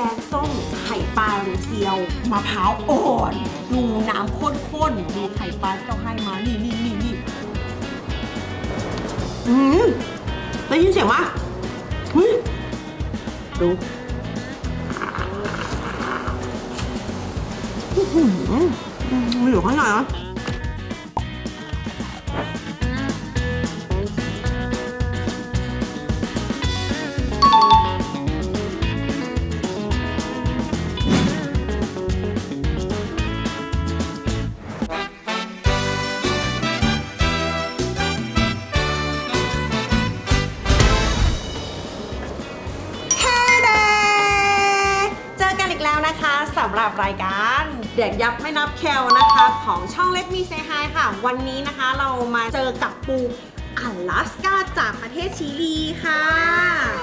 แกงส้มไข่ปลาหรือเซียวมะพร้าวอ่อน ดูน้ำข้นๆ ดูไข่ปลาที่เราให้มา นี่นี่นี่นี่อืมได้ยินเสียงวะเฮ้ยดูอือหือมันอยู่ข้างในเห นะคะสำหรับรายการเด็กยับไม่นับแคลนะคะ ของช่องเล็กมีเซฮายค่ะ วันนี้นะคะเรามาเจอกับปูอลาสกาจากประเทศชิลีค่ะ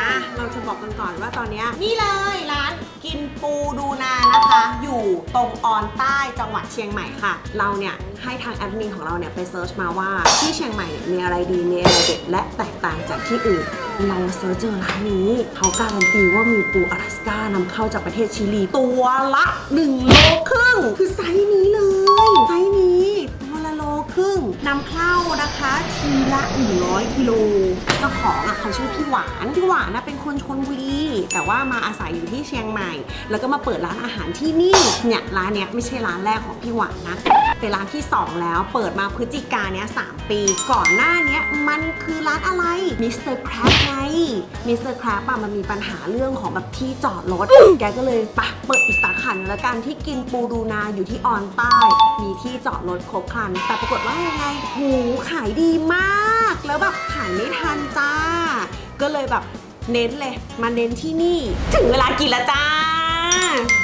อะ เราจะบอกกันก่อนว่าตอนนี้นี่เลยร้านกินปูดูนะ ตรงออนใต้จังหวัดเชียงใหม่ค่ะ เราเนี่ยให้ทางแอดมินของเราเนี่ยไปเซิร์ชมาว่าที่เชียงใหม่เนี่ยมีอะไรดีมีอะไรเด็ดและแตกต่างจากที่อื่น เราเซิร์ชเจอร้านนี้เขาการันตีว่ามีปูอลาสก้านำเข้าจากประเทศชิลีตัวละ1โลครึ่งคือไซส์นี้เลยไซส์นี้ นำเข้านะคะทีละ 100 กิโลเจ้าของอะเขาชื่อพี่หวาน พี่หวานนะเป็นคนชนบุรีแต่ว่ามาอาศัยอยู่ที่เชียงใหม่ แล้วก็มาเปิดร้านอาหารที่นี่เนี่ยร้านเนี้ยไม่ใช่ร้านแรกของพี่หวานนะเป็นร้านที่ 2 แล้ว เปิดมาพฤศจิกาเนี้ย3ปี ก่อนหน้าเนี้ยมันคือร้านอะไรมิสเตอร์คร b ไงมิสเตอร์คร b อะมันมีปัญหาเรื่องของแบบที่จอดรถ แกก็เลยปะเปิดอีกสาขาหนึ่งแล้วกันที่กินปูดูนาอยู่ที่ออนใต้ มีที่จอดรถครบครัน แต่ปรากฏว่ายังไงหูขายดีมาก แล้วแบบขายไม่ทันจ้า ก็เลยแบบเน้นเลย มาเน้นที่นี่ ถึงเวลากินแล้วจ้า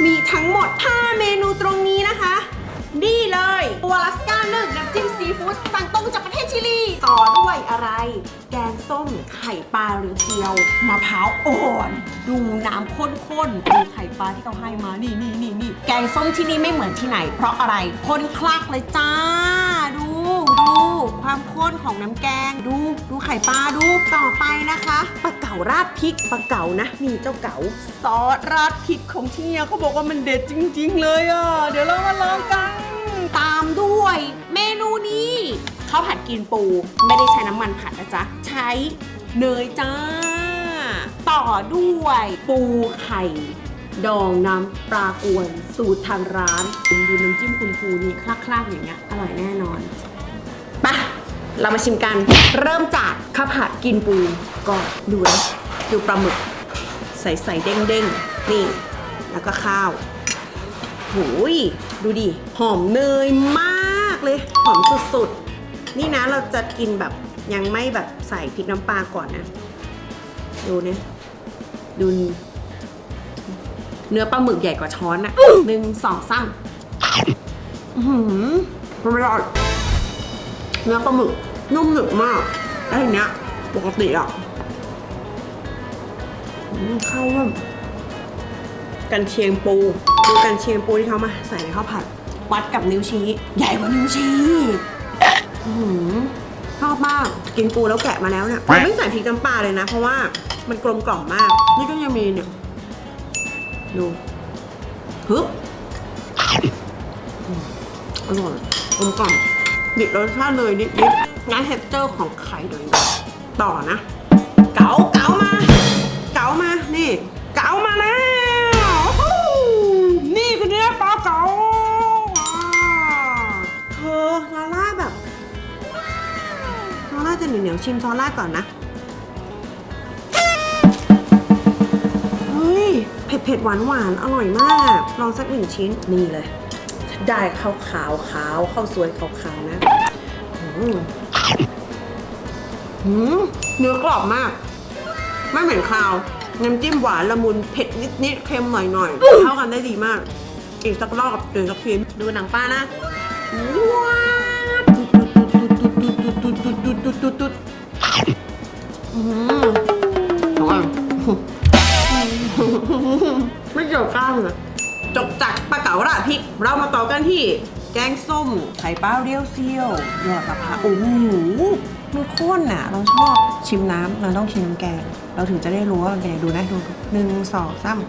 มีทั้งหมด 5 เมนูตรงนี้นะคะ นี่เลยตัวลาสก้าหนึ่งน้ำจิ้มซีฟู้ดสั่งตรงจากประเทศชิลี ต่อด้วยอะไร แกงส้มไข่ปลาหรือเจียวมะพร้าวอ่อน ดูน้ำข้นๆดูไข่ปลาที่เขาให้มานี่นี่นี่นี่แกงส้มที่นี่ไม่เหมือนที่ไหน เพราะอะไรข้นคลักเลยจ้า ดูดูความข้นของน้ำแกงดูดูไข่ปลาดูต่อไปนะคะปลาเก๋าราดพริกปลาเก๋านะนี่เจ้าเก๋าซอสราดพริกของที่เนี่ยเขาบอกว่ามันเด็ดจริง ๆ เลยอะเดี๋ยวเรามาลองกันามด้วยเมนูนี้ข้าวผัดกินปู ไม่ได้ใช้น้ำมันผัดนะจ๊ะ ใช้เนยจ้า ต่อด้วยปูไข่ดองน้ำปลากวนสูตรทางร้านดูน้ำจิ้มคุณครูนี่คลากๆอย่างเงี้ยอร่อยแน่นอนไปะเรามาชิมกัน เริ่มจากข้าวผัดกินปูก่อนดูนะดูปลาหมึก ใสๆเด้งๆ นี่ แล้วก็ข้าว หูย ดูดิ หอมเนยมาก เลย หอมสุดๆ นี่นะเราจะกินแบบยังไม่แบบใส่พริกน้ำปลาก่อนนะ ดูเนะดูเนื้อปลาหมึกใหญ่กว่าช้อนอะหนึ่งสองสามอื้อหืมไม่อร่อยเนื้อปลาหมึกนุ่มหนึบมากแล้เนี้ยปกติอะเข้าว่ากันเชียงปู ดูกันเชียงปูที่เขามาใส่ในข้าวผัด วัดกับนิ้วชี้ ใหญ่กว่านิ้วชี้อื้อหือชอบมาก กินปูแล้วแกะมาแล้วเนี่ยผมไม่ใส่พริกน้ำปลาเลยนะ เพราะว่ามันกลมกล่อมมาก นี่ก็ยังมีเนี่ย ดูฮึบอืมอร่อยกลมกล่อมดิบรสชาติเลยนิดนิดๆนเทคเจอร์ของไข่หน่อยๆต่อนะ เก๋าเก๋ามา เก๋ามา นี่ ล่าจะเหนียวชิมซอล่าก่อนนะเฮ้ยเผ็ดเผ็ดหวานหวานอร่อยมากลองสักหนึ่งชิ้นนี่เลย ได้ข้าวขาวขาวข้าวสวยขาวขาวนะอืมเนื้อกรอบมาก ไม่เหม็นคาวน้ำจิ้มหวานละมุนเผ็ดนิดๆเค็มหน่อยๆเข้ากันได้ดีมาก อีกสักรอบเดี๋ยวสักทีดูหนังป้านะว้าวตุ๊ดตุ๊ดตุ๊ดตุ๊ดตุ๊ดตุ๊ดตุ๊ดตุ๊ดตุ๊ด อืมอร่อยไม่เกี่ยวก้างเลยจบจากปลาเก๋าราดพริก เรามาต่อกันที่แกงส้ม ไข่ปลาเรียวเซียวหยอดมะพราโอ้โหมันข้นอะ เราชอบชิมน้ำเราต้องชิมน้ำแกง เราถึงจะได้รู้ว่ามันเป็นยังไงดูนะดูหนึ่งสองสาม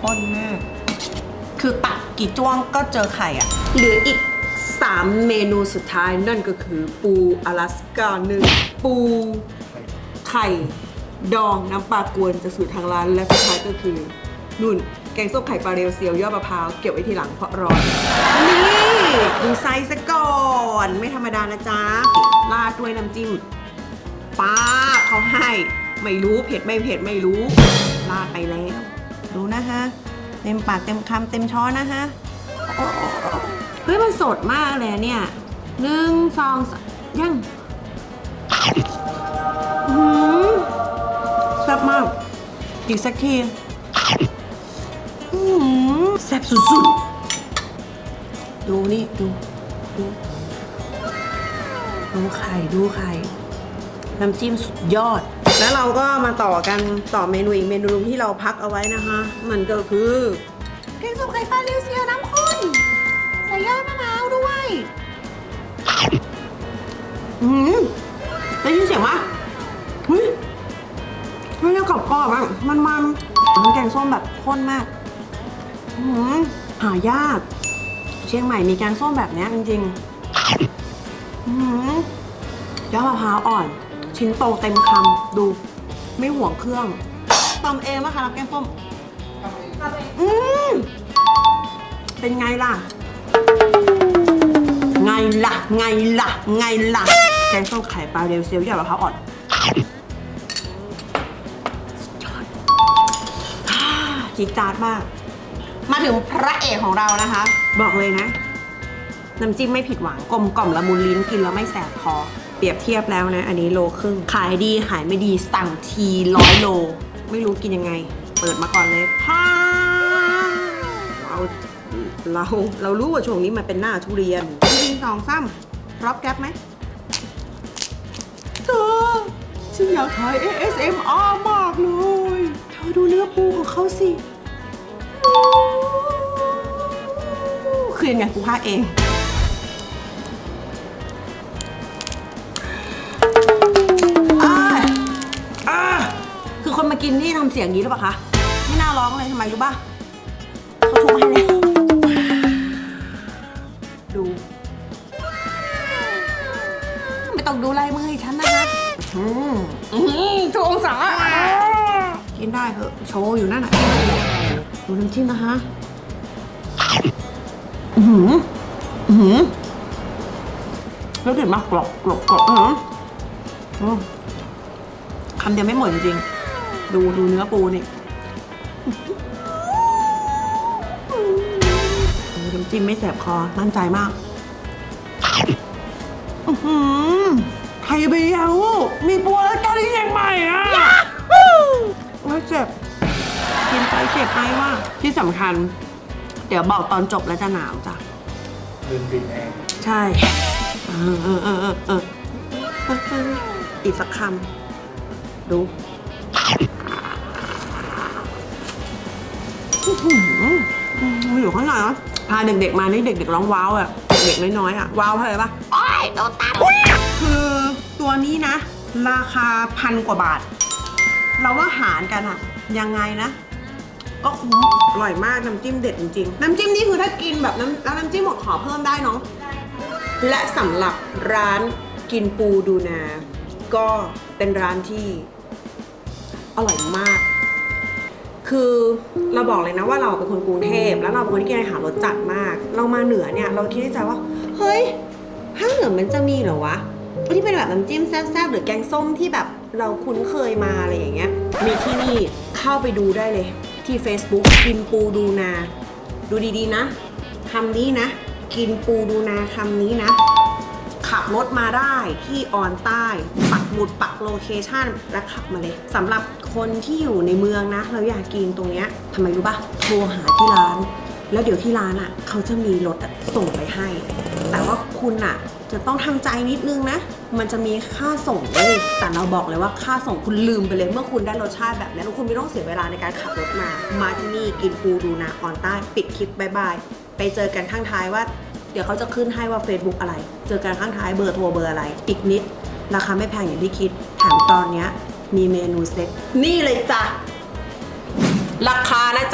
ข้นมาก คือตักกี่จ้วงก็เจอไข่อะ เหลืออีก 3 เมนูสุดท้ายนั่นก็คือปูอลาสกาหนึ่งปูไข่ ดองน้ำปลากวนจะสูตรทางร้านและสุดท้ายก็คือนุ่นแกงส้มไข่ปลาเรียวเซียวยอดมะพร้าวเก็บไว้ทีหลังเพราะร้อนนี่ดูไซส์ซะก่อน ไม่ธรรมดานะจ๊ะราดด้วยน้ำจิ้มป้าเขาให้ไม่รู้เผ็ดไม่เผ็ดไม่รู้ลาดไปแล้ว ดูนะฮะ เต็มปากเต็มคำเต็มช้อนนะฮะ เฮ้ยมันสดมากเลยเนี่ยหนึ่งสองสามยังอื้อหือแซ่บมาก อีกสักทีอื้อหือแซ่บสุดๆ ดูนี่ ดู ดู ดูไข่ ดูไข่ น้ำจิ้มสุดยอด แล้วเราก็มาต่อกันต่อเมนูอีกเมนูหนึงที่เราพักเอาไว้นะคะ มันก็คือ แกงส้มไข่ปลาเรียวเซียวน้ำ งส้มแบบข้นมากอืมหายาก เชียงใหม่มีแกงส้มแบบนี้จริงๆอืมยอดมะพร้าวอ่อน ชิ้นโตเต็มคำดู ไม่ห่วงเครื่องตำเองมะคะรับแกงส้มอืมเป็นไงล่ะ ไงล่ะ ไงล่ะ ไงล่ะ แกงส้มไข่ปลาเรียวเซียวยอดมะพร้าวอ่อน จี๊ดจ๊าดมาก มาถึงพระเอกของเรานะคะ บอกเลยนะน้ำจิ้มไม่ผิดหวังกลมกล่อมละมุนลิ้นกินแล้วไม่แสบคอเปรียบเทียบแล้วนะ อันนี้โลครึ่ง ขายดีขายไม่ดีสั่งทีร้อยโล ไม่รู้กินยังไง เปิดมาก่อนเลยพาเราเราเรารู้ว่าช่วงนี้มันเป็นหน้าทุเรียนจริงสองซ้ำรับแก๊ปไหมเธอฉันอยากถ่าย ASMR มากเลย ธอดูเนื้อปูของเขาสิ คือยังไงกูพากเอง อ่าอ่าคือคนมากินนี่ทำเสียงอย่างนี้หรือเปล่าคะ ไม่น่าร้องเลยทำไมรู้ป่ะเขาทุบให้แล้ว ดู ไม่ต้องดูลายมือให้ฉันนะคะอืมอืมทุกองศากิน ได้เถอะโชว์อยู่นั่นน่ะดูน้ำจิ้มนะคะอือหืออือหือแล้วเด็ดมากกรอบกรอบกรอบอือหืออืมคำเดียวไม่หมดจริงๆดูดูเนื้อปูนี่น้ำจิ้มไม่แสบคอมั่นใจมากอือหือไทยเบียวมีปูแล้วตอนนี้ยังใหม่อะ ไม่เจ็บ กินไปเจ็บไปว่า ที่สำคัญ เดี๋ยวบอกตอนจบแล้วจะหนาวจ้ะ ลืมบินแอร์ใช่เออเออเออเออเอออีกสักคำ ดูอื้อหือมันอยู่ข้างในนะพาเด็กๆมานี่เด็กๆร้องว้าวอะเด็กน้อยๆอะว้าวเพราะอะไรปะโอ้ยโดนตาคือตัวนี้นะ ราคาพันกว่าบาท เราว่าหารกันอะยังไงนะ ก็คุ้มอร่อยมากน้ำจิ้มเด็ดจริงๆ น้ำจิ้มนี่คือถ้ากินแบบน้ำแล้วน้ำจิ้มหมดขอเพิ่มได้เนาะและสำหรับร้านกินปูดูนา ก็เป็นร้านที่อร่อยมาก คือเราบอกเลยนะว่าเราเป็นคนกรุงเทพแล้วเราเป็นคนที่กินอาหารรสจัดมาก เรามาเหนือเนี่ย เราคิดในใจว่า เฮ้ยภาคเหนือมันจะมีเหรอวะที่เป็นแบบน้ำจิ้มแซ่บๆหรือแกงส้มที่แบบ เราคุ้นเคยมาอะไรอย่างเงี้ย มีที่นี่เข้าไปดูได้เลย ที่ Facebook กินปูดูนา ดูดีๆนะคำนี้นะ กินปูดูนาคำนี้นะ ขับรถมาได้ที่ออนใต้ ปักหมุดปักโลเคชันและขับมาเลยสำหรับคนที่อยู่ในเมืองนะ เราอยากกินตรงเนี้ยทำไมรู้ปะโทรหาที่ร้าน แล้วเดี๋ยวที่ร้านอะ เขาจะมีรถอะส่งไปให้ แต่ว่าคุณอะ จะต้องทำใจนิดนึงนะ มันจะมีค่าส่งเลยแต่เราบอกเลยว่าค่าส่งคุณลืมไปเลย เมื่อคุณได้รสชาติแบบนี้แล้วคุณไม่ต้องเสียเวลาในการขับรถมา มาที่นี่กินปูดูนาออนใต้ปิดคลิปบายบาย ไปเจอกันข้างท้ายว่า เดี๋ยวเขาจะขึ้นให้ว่า Facebook อะไร เจอกันข้างท้ายเบอร์โทรเบอร์อะไร อีกนิด ราคาไม่แพงอย่างที่คิดแถมตอนนี้มีเมนูเซ็ตนี่เลยจ้าราคาละ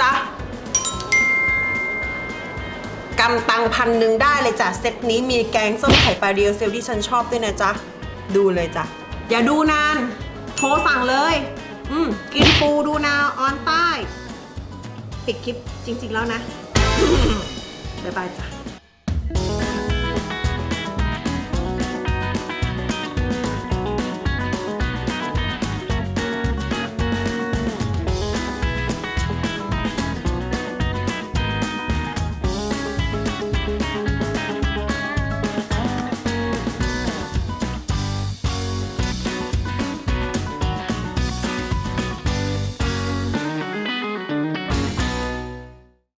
กำตังพันหนึ่งได้เลยจ้ะ เซตนี้มีแกงส้มไข่ปลาเรียวเซลที่ฉันชอบด้วยนะจ๊ะ ดูเลยจ้ะ อย่าดูนาน โทรสั่งเลย อืม กินปูดูนาออนใต้ ปิดคลิปจริง ๆ แล้วนะ บ๊ายบายจ้ะ